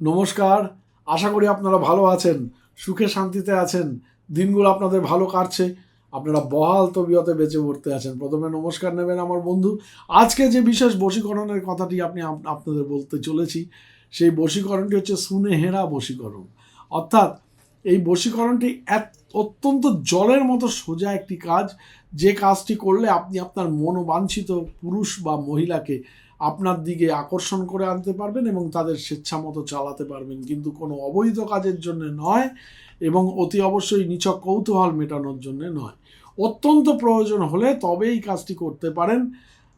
নমস্কার আশা করি আপনারা ভালো আছেন সুখে শান্তিতে আছেন দিনগুলো আপনাদের ভালো কাটছে। আপনারা বহাল তবিয়তে বেঁচে পড়তে আছেন। প্রথমে নমস্কার নেবেন আমার বন্ধু। আজকে যে বিশেষ বশীকরণের কথাটি আপনি আপনাদের বলতে চলেছি সেই বশীকরণটি হচ্ছে সুনেহেরা বশীকরণ। অর্থাৎ এই বশীকরণটি অত্যন্ত জলের মতো সোজা একটি কাজ। যে কাজটি করলে আপনি আপনার মনোবাঞ্ছিত পুরুষ বা মহিলাকে আপনার দিকে আকর্ষণ করে আনতে পারবেন এবং তাদের স্বেচ্ছামতো চালাতে পারবেন। কিন্তু কোনো অবৈধ কাজের জন্য নয় এবং অতি অবশ্যই নিছক কৌতূহল মেটানোর জন্য নয়। অত্যন্ত প্রয়োজন হলে তবে এই কাজটি করতে পারেন।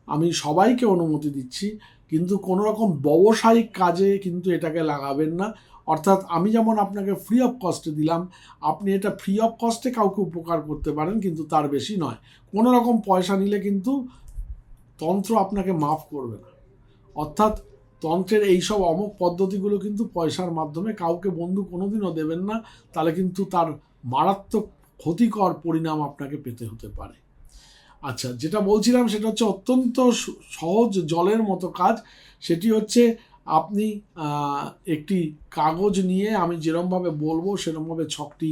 আমি সবাইকে অনুমতি দিচ্ছি। কিন্তু কোনো রকম ব্যবসায়িক কাজে কিন্তু এটাকে লাগাবেন না। অর্থাৎ আমি যেমন আপনাকে ফ্রি অফ কস্টে দিলাম, আপনি এটা ফ্রি অফ কস্টে কাউকে উপকার করতে পারেন, কিন্তু তার বেশি নয়। কোনো রকম পয়সা নিলে কিন্তু তন্ত্র আপনাকে মাফ করবে না। অর্থাৎ তন্ত্রের এই সব অমুক পদ্ধতিগুলো কিন্তু পয়সার মাধ্যমে কাউকে বন্ধু কোনোদিনও দেবেন না, তাহলে কিন্তু তার মারাত্মক ক্ষতিকর পরিণাম আপনাকে পেতে হতে পারে। আচ্ছা যেটা বলছিলাম সেটা হচ্ছে অত্যন্ত সহজ জলের মতো কাজ। সেটি হচ্ছে আপনি একটি কাগজ নিয়ে আমি যেরমভাবে বলব সেরমভাবে ছকটি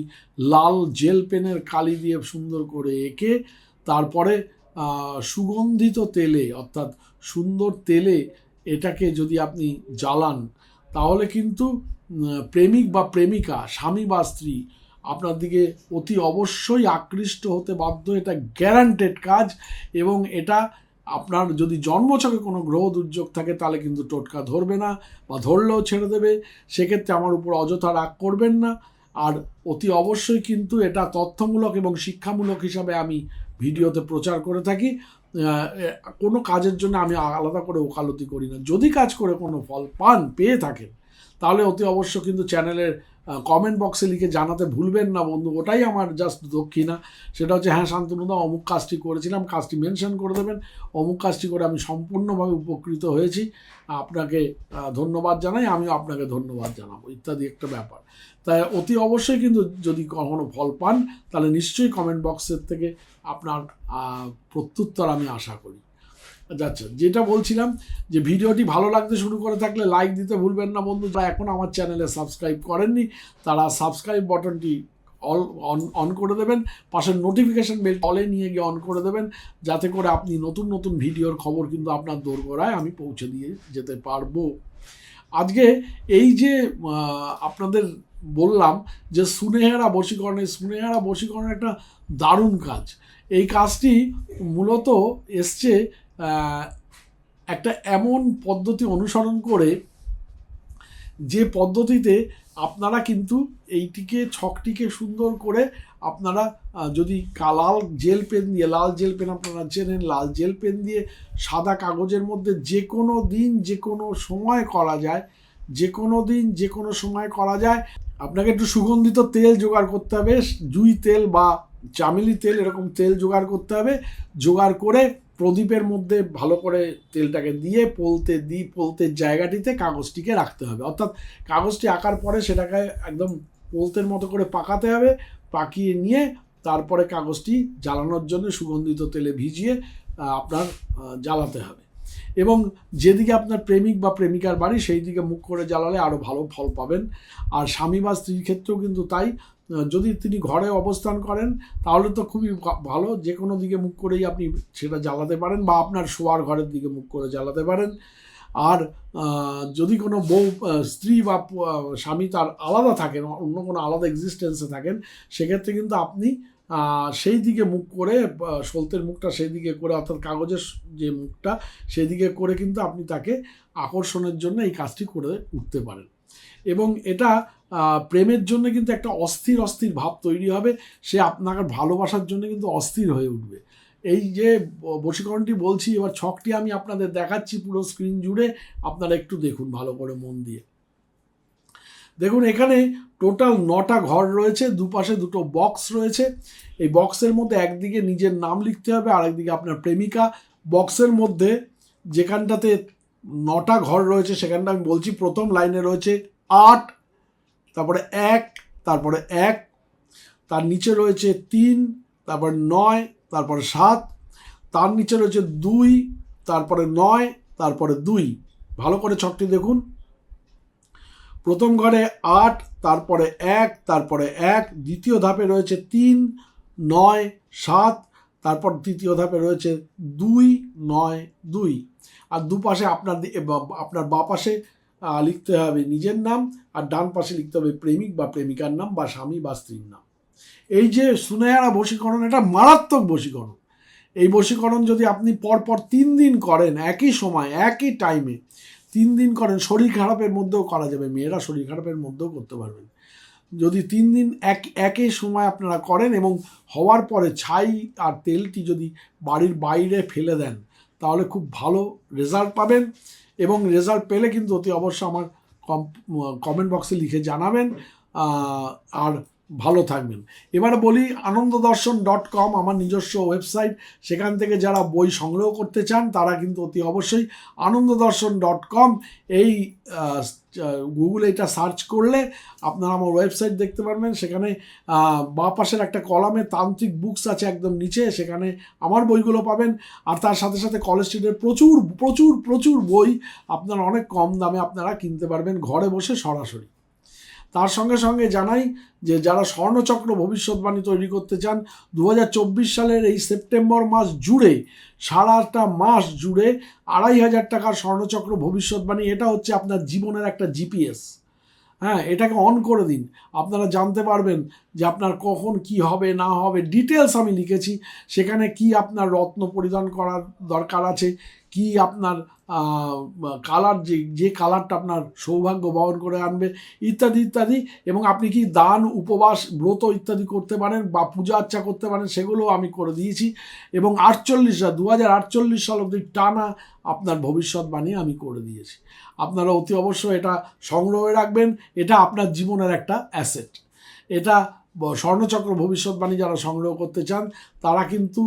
লাল জেল পেনের কালি দিয়ে সুন্দর করে এঁকে তারপরে সুগন্ধিত তেলে, অর্থাৎ সুন্দর তেলে এটাকে যদি আপনি জ্বালান, তাহলে কিন্তু প্রেমিক বা প্রেমিকা, স্বামী বা স্ত্রী আপনার দিকে অতি অবশ্যই আকৃষ্ট হতে বাধ্য, এটা গ্যারান্টেড কাজ এবং এটা আপনার যদি জন্মছকে কোনো গ্রহ দুর্যোগ থাকে, তাহলে কিন্তু টোটকা ধরবে না বা ধরলেও ছেড়ে দেবে। সেক্ষেত্রে আমার উপর অযথা রাগ করবেন না। আর অতি অবশ্যই কিন্তু এটা তথ্যমূলক এবং শিক্ষামূলক হিসাবে আমি ভিডিওতে প্রচার করে থাকি। কোনো কাজের জন্য আমি আলাদা করে ওকালতি করি না। যদি কাজ করে কোনো ফল পান, পেয়ে থাকেন তাহলে অতি অবশ্য কিন্তু চ্যানেলের কমেন্ট বক্সে লিখে জানাতে ভুলবেন না বন্ধু। ওটাই আমার জাস্ট দক্ষিণা। সেটা হচ্ছে হ্যাঁ শান্তনুদা, অমুক কাজটি করেছিলাম, কাজটি মেনশন করে দেবেন। অমুক কাজটি করে আমি সম্পূর্ণভাবে উপকৃত হয়েছি। আপনাকে ধন্যবাদ জানাই, আমিও আপনাকে ধন্যবাদ জানাব। ইত্যাদি একটা ব্যাপার। তাই অতি অবশ্যই কিন্তু যদি কখনো ফল পান, তাহলে নিশ্চয়ই কমেন্ট বক্সের থেকে আপনার প্রত্যুত্তর আমি আশা করি। আচ্ছা যেটা বলছিলাম যে ভিডিওটি ভালো লাগতে শুরু করে থাকলে লাইক দিতে ভুলবেন না বন্ধু। যারা এখন আমার চ্যানেলে সাবস্ক্রাইব করেননি, তারা সাবস্ক্রাইব বটনটি অল অন অন করে দেবেন। পাশের নোটিফিকেশন বেল অলে নিয়ে গিয়ে অন করে দেবেন। যাতে করে আপনি নতুন নতুন ভিডিওর খবর কিন্তু আপনার দোরগোড়ায় আমি পৌঁছে দিয়ে যেতে পারব। আজকে এই যে আপনাদের বললাম যে সুনেহারা বশীকরণের সুনেহারা বশীকরণের একটা দারুণ কাজ। এই কাজটি মূলত এসছে একটা এমন পদ্ধতি অনুসরণ করে যে পদ্ধতিতে আপনারা কিন্তু এইটিকে, ছকটিকে সুন্দর করে আপনারা যদি লাল জেল পেন দিয়ে, লাল জেল পেন আপনারা চেনেন, লাল জেল পেন দিয়ে সাদা কাগজের মধ্যে যে কোনো দিন, যে কোনো সময় করা যায়, যে কোনো দিন, যে কোনো সময় করা যায়, আপনাকে একটু সুগন্ধিত তেল জোগাড় করতে হবে, জুই তেল বা চামেলি তেল এরকম তেল জোগাড় করতে হবে, জোগাড় করে প্রদীপের মধ্যে ভালো করে তেলটাকে দিয়ে পোলতে দিই পোলতের জায়গাটিতে কাগজটিকে রাখতে হবে। অর্থাৎ কাগজটি আঁকার পরে সেটাকে একদম পোলতের মতো করে পাকাতে হবে, পাকিয়ে নিয়ে তারপরে কাগজটি জ্বালানোর জন্য সুগন্ধিত তেলে ভিজিয়ে আপনার জ্বালাতে হবে। এবং যেদিকে আপনার প্রেমিক বা প্রেমিকার বাড়ি সেই দিকে মুখ করে জ্বালালে আরও ভালো ফল পাবেন। আর স্বামী বা স্ত্রীর ক্ষেত্রেও কিন্তু তাই। যদি তিনি ঘরে অবস্থান করেন, তাহলে তো খুবই ভালো। যে কোনো দিকে মুখ করেই আপনি সেটা জ্বালাতে পারেন বা আপনার শোয়ার ঘরের দিকে মুখ করে জ্বালাতে পারেন। আর যদি কোনো বউ স্ত্রী বা স্বামী তার আলাদা থাকেন, অন্য কোনো আলাদা এক্সিস্টেন্সে থাকেন, সেক্ষেত্রে কিন্তু আপনি সেই দিকে মুখ করে সলতের মুখটা সেই দিকে করে, অর্থাৎ কাগজের যে মুখটা, সেই দিকে করে কিন্তু আপনি তাকে আকর্ষণের জন্য এই কাজটি করে উঠতে পারেন। এবং এটা প্রেমের জন্য কিন্তু একটা অস্থির অস্থির ভাব তৈরি হবে। সে আপনাকে ভালোবাসার জন্য কিন্তু অস্থির হয়ে উঠবে। এই যে বশীকরণটি বলছি, এবার ছকটি আমি আপনাদের দেখাচ্ছি পুরো স্ক্রিন জুড়ে। আপনারা একটু দেখুন ভালো করে মন দিয়ে। দেখুন, এখানে টোটাল নটা ঘর রয়েছে, দুপাশে দুটো বক্স রয়েছে। এই বক্সের মধ্যে একদিকে নিজের নাম লিখতে হবে আর একদিকে আপনার প্রেমিকা। বক্সের মধ্যে যেখানটাতে নটা ঘর রয়েছে, সেখানটা আমি বলছি, প্রথম লাইনে রয়েছে আট, তারপরে এক তারপরে এক, তার নিচে রয়েছে তিন, তারপর নয়, তারপরে সাত, তার নিচে রয়েছে দুই, তারপরে নয়, তারপরে দুই। ভালো করে ছকটি দেখুন। প্রথম ঘরে আট, তারপরে এক তারপরে এক, দ্বিতীয় ধাপে রয়েছে তিন, নয়, সাত তারপর তৃতীয় ধাপে রয়েছে দুই নয় দুই। আর দুপাশে আপনার আপনার বা পাশে লিখতে হবে নিজের নাম আর ডান পাশে লিখতে হবে প্রেমিক বা প্রেমিকার নাম বা স্বামী বা স্ত্রীর নাম। এই যে সুনেহারা বশীকরণ, এটা মারাত্মক বশীকরণ। এই বশীকরণ যদি আপনি পরপর তিন দিন করেন একই সময়, একই টাইমে তিন দিন করেন, শরীর খারাপের মধ্যেও করা যাবে। মেয়েরা শরীর খারাপের মধ্যেও করতে পারবেন। যদি তিন দিন এক একই সময় আপনারা করেন এবং হওয়ার পরে ছাই আর তেলটি যদি বাড়ির বাইরে ফেলে দেন, তাহলে খুব ভালো রেজাল্ট পাবেন এবং রেজাল্ট পেলে কিন্তু অতি অবশ্য আমার কম কমেন্ট বক্সে লিখে জানাবেন। আর ভালো থাকবেন। এবারে বলি আনন্দ দর্শন ডট কম, আমার নিজস্ব ওয়েবসাইট। সেখান থেকে যারা বই সংগ্রহ করতে চান, তারা কিন্তু অতি অবশ্যই আনন্দ দর্শন ডট কম এই গুগলে এটা সার্চ করলে আপনারা আমার ওয়েবসাইট দেখতে পারবেন। সেখানে বাঁ পাশের একটা কলামে তান্ত্রিক বুকস আছে একদম নিচে, সেখানে আমার বইগুলো পাবেন। আর তার সাথে সাথে কলেজ স্ট্রিটের প্রচুর প্রচুর প্রচুর বই আপনারা অনেক কম দামে আপনারা কিনতে পারবেন ঘরে বসে সরাসরি। তার সঙ্গে সঙ্গে জানাই যে যারা স্বর্ণচক্র ভবিষ্যৎবাণী তৈরি করতে চান দু হাজার চব্বিশ সালের এই সেপ্টেম্বর মাস জুড়ে, সারাটা মাস জুড়ে আড়াই হাজার টাকার স্বর্ণচক্র ভবিষ্যৎবাণী, এটা হচ্ছে আপনার জীবনের একটা জিপিএস। হ্যাঁ এটাকে অন করে দিন। আপনারা জানতে পারবেন যে আপনার কখন কি হবে, না হবে। ডিটেলস আমি লিখেছি। সেখানে কি আপনার রত্ন পরিধান করার দরকার আছে, কি আপনার কালার যে যে কালারটা আপনার সৌভাগ্য বহন করে আনবে, ইত্যাদি ইত্যাদি। এবং আপনি কি দান, উপবাস, ব্রত ইত্যাদি করতে পারেন বা পূজা আর্চা করতে পারেন, সেগুলোও আমি করে দিয়েছি। এবং আটচল্লিশ দু হাজার আটচল্লিশ সাল অবধি টানা আপনার ভবিষ্যৎবাণী আমি করে দিয়েছি। আপনারা অতি অবশ্যই এটা সংগ্রহে রাখবেন। এটা আপনার জীবনের একটা অ্যাসেট এটা স্বর্ণচক্র ভবিষ্যৎবাণী যারা সংগ্রহ করতে চান, তারা কিন্তু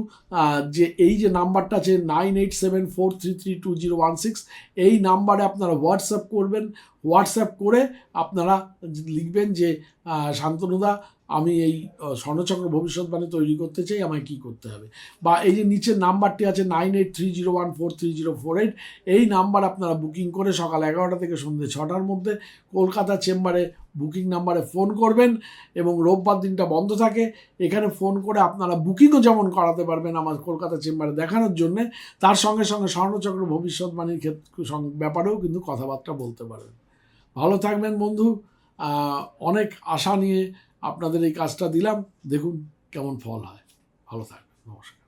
যে এই যে নাম্বারটা আছে nine eight seven four three three two zero one six, এই নাম্বারে আপনারা হোয়াটসঅ্যাপ করবেন। হোয়াটসঅ্যাপ করে আপনারা লিখবেন যে শান্তনুদা আমি এই স্বর্ণচক্র ভবিষ্যৎবাণী তৈরি করতে চাই, আমায় কী করতে হবে? বা এই যে নিচের নাম্বারটি আছে nine eight three zero one four three zero four eight, এই নাম্বার আপনারা বুকিং করে সকাল এগারোটা থেকে সন্ধ্যে ছটার মধ্যে কলকাতা চেম্বারে বুকিং নাম্বারে ফোন করবেন এবং রোববার দিনটা বন্ধ থাকে। এখানে ফোন করে আপনারা বুকিংও যেমন করাতে পারবেন আমার কলকাতা চেম্বারে দেখানোর জন্যে, তার সঙ্গে সঙ্গে স্বর্ণচক্র ভবিষ্যৎবাণীর ক্ষেত্রে ব্যাপারেও কিন্তু কথাবার্তা বলতে পারবেন। ভালো থাকবেন বন্ধু। অনেক আশা নিয়ে আপনাদের এই কাজটা দিলাম। দেখুন কেমন ফল হয়। ভালো থাকবেন। নমস্কার।